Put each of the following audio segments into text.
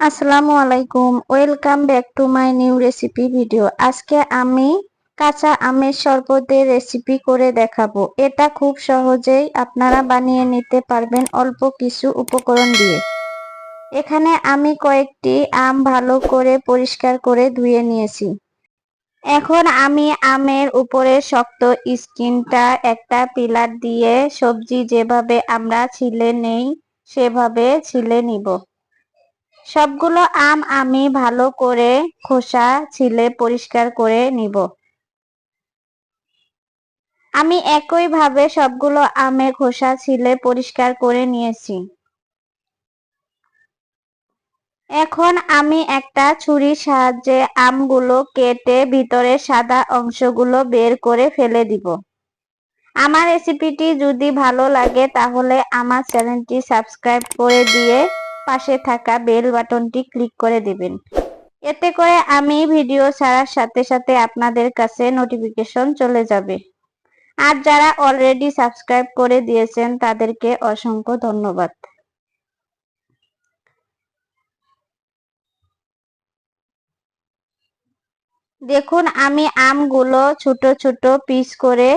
আসসালামু আলাইকুম। Welcome back to my new recipe video আজকে আমি কাঁচা আমের শরবতের রেসিপি করে দেখাবো। এটা খুব সহজেই আপনারা বানিয়ে নিতে পারবেন অল্প কিছু উপকরণ দিয়ে। এখানে আমি কয়েকটি আম ভালো করে পরিষ্কার করে ধুয়ে নিয়েছি। এখন আমি আমের উপরে শক্ত স্কিনটা একটা পিলার দিয়ে সবজি যেভাবে আমরা ছিলে নেই, সেভাবে ছিলে নিব। সবগুলো আম আমি ভালো করে খোসা, ছিলে পরিষ্কার করে নিব। আমি একইভাবে সবগুলো আমের খোসা, ছিলে পরিষ্কার করে নিয়েছি। এখন আমি একটা ছুরির সাহায্যে আমগুলো কেটে ভিতরে সাদা অংশগুলো বের করে ফেলে দিব। আমার রেসিপিটি যদি ভালো লাগে তাহলে আমার চ্যানেলটি সাবস্ক্রাইব করে দিয়ে পাশে থাকা বেল বাটনটি ক্লিক করে দিবেন। এতে করে আমি ভিডিও ছাড়ার সাথে সাথে আপনাদের কাছে নোটিফিকেশন চলে যাবে। আর যারা অলরেডি সাবস্ক্রাইব করে দিয়েছেন, তাদেরকে অসংখ্য ধন্যবাদ। দেখুন, আমি আমগুলো ছোট ছোট পিস করে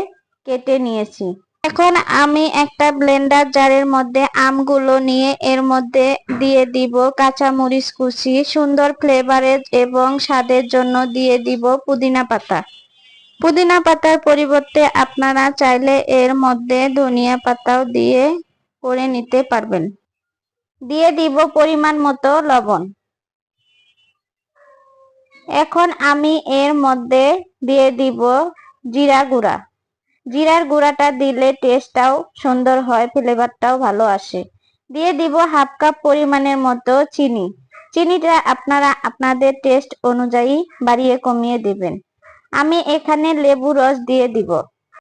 কেটে নিয়েছি। এখন আমি একটা ব্লেন্ডার জারের মধ্যে আমগুলো নিয়ে এর মধ্যে দিয়ে দিব কাঁচা মরিচ কুচি, সুন্দর ফ্লেভারের এবং স্বাদের জন্য দিয়ে দিব পুদিনা পাতা। পুদিনা পাতার পরিবর্তে আপনারা চাইলে এর মধ্যে ধনিয়া পাতাও দিয়ে করে নিতে পারবেন। দিয়ে দিব পরিমাণ মতো লবণ। এখন আমি এর মধ্যে দিয়ে দিব জিরা গুঁড়া। জিরার গুঁড়াটা দিলে টেস্টটাও সুন্দর হয় ফ্লেভারটাও ভালো আসে। দিয়ে দিব হাফ কাপ পরিমাণের মতো চিনি। চিনিটা আপনারা আপনাদের টেস্ট অনুযায়ী বাড়িয়ে কমিয়ে দিবেন। আমি এখানে লেবু রস দিয়ে দিব।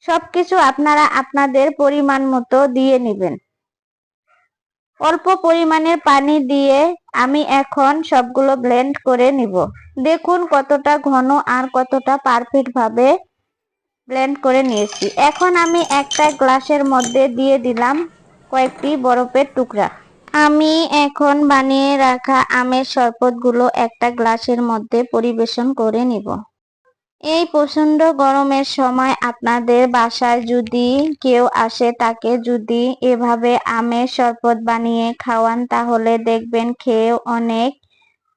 সবকিছু আপনারা আপনাদের পরিমাণ মতো দিয়ে নেবেন। অল্প পরিমাণের পানি দিয়ে আমি এখন সবগুলো ব্লেন্ড করে নিব। দেখুন কতটা ঘন আর কতটা পারফেক্ট ভাবে ব্লেন্ড করে নিয়েছি। এখন আমি একটা গ্লাসের মধ্যে দিয়ে দিলাম কয়েকটি বরফের টুকরা। আমি এখন বানিয়ে রাখা আমের শরবতগুলো একটা গ্লাসের মধ্যে পরিবেশন করে নিব। এই প্রচণ্ড গরমের সময় আপনাদের বাসায় যদি কেউ আসে, তাকে যদি এভাবে আমের শরবত বানিয়ে খাওয়ান, তাহলে দেখবেন খেয়ে অনেক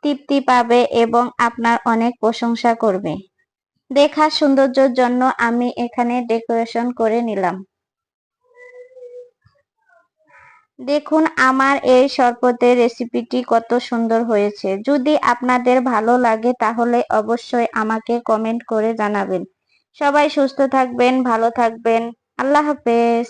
তৃপ্তি পাবে এবং আপনার অনেক প্রশংসা করবে। দেখার সৌন্দর্যের জন্য আমি এখানে ডেকোরেশন করে নিলাম। দেখুন, আমার এই শরবতের রেসিপিটি কত সুন্দর হয়েছে। যদি আপনাদের ভালো লাগে, তাহলে অবশ্যই আমাকে কমেন্ট করে জানাবেন। সবাই সুস্থ থাকবেন, ভালো থাকবেন। আল্লাহ হাফেজ।